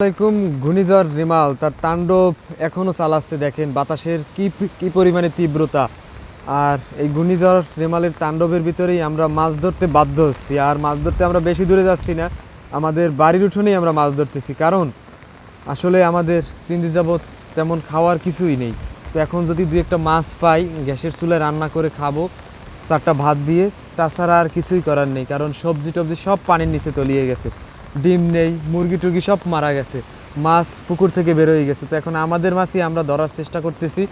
আসসালামাইকুম ঘূর্ণিঝড় রিমাল। তার তাণ্ডব এখনও চালাচ্ছে, দেখেন বাতাসের কি কি পরিমাণে তীব্রতা। আর এই ঘূর্ণিঝড় রিমালের তাণ্ডবের ভিতরেই আমরা মাছ ধরতে বাধ্য হচ্ছি। আর মাছ ধরতে আমরা বেশি দূরে যাচ্ছি না, আমাদের বাড়ির উঠোনেই আমরা মাছ ধরতেছি। কারণ আসলে আমাদের তিন দিন যাবৎ তেমন খাওয়ার কিছুই নেই। তো এখন যদি দু একটা মাছ পাই, গ্যাসের চুলায় রান্না করে খাব, চারটা ভাত দিয়ে, তাছাড়া আর কিছুই করার নেই। কারণ সবজি টবজি সব পানির নিচে তলিয়ে গেছে। ডিম নেই, মুরগি টুরগি সব মারা গেছে। মাছ পুকুর থেকে বেরোয় গেছে। তো এখন আমাদের মাছই আমরা ধরার চেষ্টা করতেছি।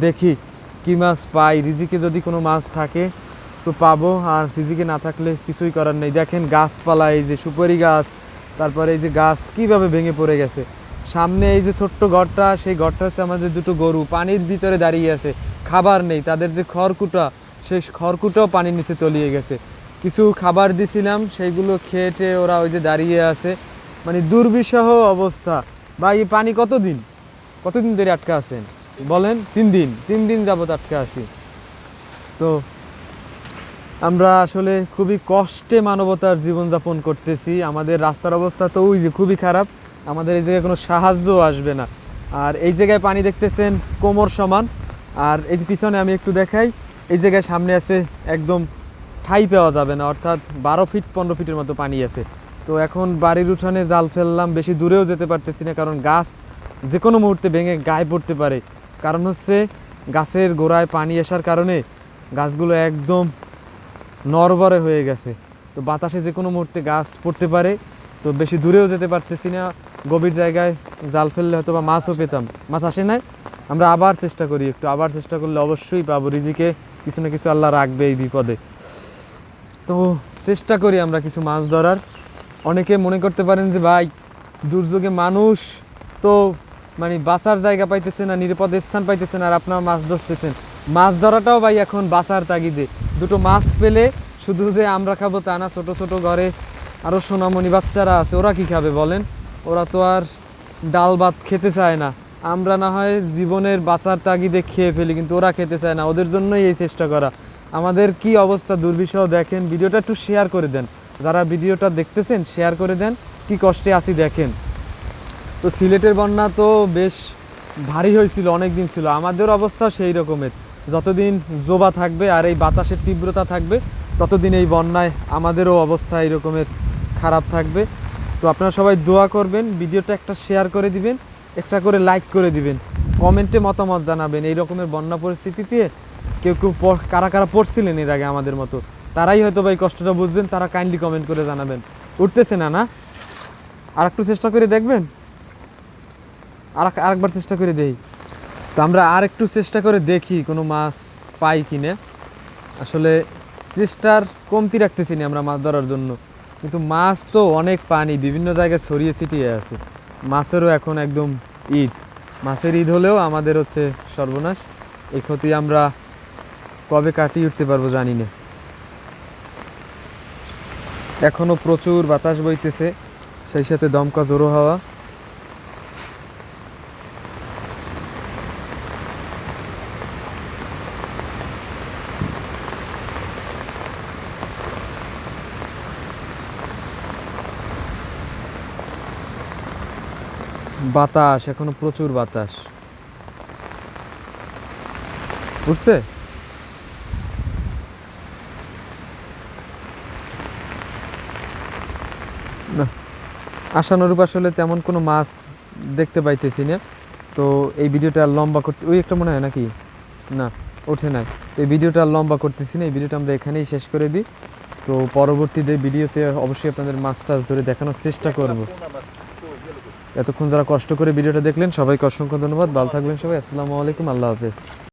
দেখি কি মাছ পাই। রিজিকে যদি কোনো মাছ থাকে তো পাবো। আর রিজিকে না থাকলে কিছুই করার নেই। দেখেন গাছপালা, এই যে সুপারি গাছ, তারপরে এই যে গাছ কীভাবে ভেঙে পড়ে গেছে। সামনে এই যে ছোট্ট ঘরটা, সেই ঘরটা হচ্ছে আমাদের দুটো গরু। পানির ভিতরে দাঁড়িয়ে আছে। খাবার নেই। তাদের যে খড়কুটা, সেই খড়কুটাও পানির নিচে তলিয়ে গেছে। কিছু খাবার দিছিলাম, সেইগুলো খেয়েটে ওরা ওই যে দাঁড়িয়ে আছে। মানে দুর্বিষহ অবস্থা। বা এই পানি কতদিন? কতদিন ধরে আটকা আছেন? বলেন, তিন দিন। তিন দিন যাবত আটকা আছি। তো আমরা আসলে খুবই কষ্টে মানবতার জীবনযাপন করতেছি। আমাদের রাস্তার অবস্থা তো ওই যে খুবই খারাপ। আমাদের এই জায়গায় কোনো সাহায্য আসবে না। আর এই জায়গায় পানি দেখতেছেন কোমর সমান। আর এই যে পিছনে আমি একটু দেখাই, এই জায়গায় সামনে আছে একদম ঠাই পাওয়া যাবে না, অর্থাৎ বারো ফিট, পনেরো ফিটের মতো পানি আছে। তো এখন বাড়ির উঠানে জাল ফেললাম, বেশি দূরেও যেতে পারতেছি না, কারণ গাছ যে কোনো মুহূর্তে ভেঙে গায়ে পড়তে পারে। কারণ হচ্ছে গাছের গোড়ায় পানি আসার কারণে গাছগুলো একদম নরবরে হয়ে গেছে। তো বাতাসে যে কোনো মুহূর্তে গাছ পড়তে পারে, তো বেশি দূরেও যেতে পারতেছি না। গভীর জায়গায় জাল ফেললে হয়তো বা মাছও পেতাম। মাছ আসে নাই, আমরা আবার চেষ্টা করি, একটু আবার চেষ্টা করলে অবশ্যই পাবো। রিজিকে কিছু না কিছু আল্লাহ রাখবে এই বিপদে। তো চেষ্টা করি আমরা কিছু মাছ ধরার। অনেকে মনে করতে পারেন যে, ভাই, দুর্যোগে মানুষ তো মানে বাঁচার জায়গা পাইতেছে না, নিরাপদ স্থান পাইতেছে না আর আপনারা মাছ ধরতেছেন। মাছ ধরাটাও ভাই এখন বাঁচার তাগিদে। দুটো মাছ পেলে শুধু যে আমরা খাব তা না, ছোটো ছোটো ঘরে আরও সোনামণি বাচ্চারা আছে, ওরা কি খাবে বলেন? ওরা তো আর ডাল ভাত খেতে চায় না। আমরা না হয় জীবনের বাঁচার তাগিদে খেয়ে ফেলি, কিন্তু ওরা খেতে চায় না। ওদের জন্যই এই চেষ্টা করা। আমাদের কি অবস্থা দুর্বিষহ দেখেন, ভিডিওটা একটু শেয়ার করে দেন। যারা ভিডিওটা দেখতেছেন শেয়ার করে দেন, কি কষ্টে আছি দেখেন। তো সিলেটের বন্যা তো বেশ ভারী হয়েছিল অনেক দিন ছিল। আমাদের অবস্থা সেই রকমের। যতদিন জোবা থাকবে আর এই বাতাসের তীব্রতা থাকবে, ততদিন এই বন্যায় আমাদেরও অবস্থা এই রকমের খারাপ থাকবে। তো আপনারা সবাই দোয়া করবেন, ভিডিওটা একটা শেয়ার করে দিবেন, একটা করে লাইক করে দিবেন। কমেন্টে মতামত জানাবেন এই রকমের বন্যা পরিস্থিতিতে। কেউ কেউ কারা কারা পড়ছিলেন এর আগে আমাদের মতো? তারাই হয়তো ভাই কষ্টটা বুঝবেন, তারা কাইন্ডলি কমেন্ট করে জানাবেন। উঠতেছে না না? আর একটু চেষ্টা করে দেখবেন? আর আরেকবার চেষ্টা করে দেই তো আমরা আর একটু চেষ্টা করে দেখি কোনো মাছ পাই কিনে। আসলে চেষ্টার কমতি রাখতেছি না আমরা মাছ ধরার জন্য। কিন্তু মাছ তো অনেক পানি, বিভিন্ন জায়গায় ছড়িয়ে ছিটিয়ে আছে। মাছেরও এখন একদম ঈদ। মাছের ঈদ হলেও আমাদের হচ্ছে সর্বনাশ। এই ক্ষতি আমরা কবে কাটিয়ে উঠতে পারব জানি না। এখনও প্রচুর বাতাস বইতেছে, সেই সাথে দমকা জোরো হাওয়া। বাতাস, এখনও প্রচুর বাতাস। বুঝছে আশানুরূপ আসলে তেমন কোনো মাছ দেখতে পাইতেছি না। তো এই ভিডিওটা লম্বা করতে, ওই একটা মনে হয় নাকি? না, ওঠে নাই। তো এই ভিডিওটা লম্বা করতেছি না, এই ভিডিওটা আমরা এখানেই শেষ করে দিই। তো পরবর্তীতে ভিডিওতে অবশ্যই আপনাদের মাছ টাছ ধরে দেখানোর চেষ্টা করব। এতক্ষণ যারা কষ্ট করে ভিডিওটা দেখলেন, সবাইকে অসংখ্য ধন্যবাদ। ভালো থাকবেন সবাই। আসসালামু আলাইকুম। আল্লাহ হাফেজ।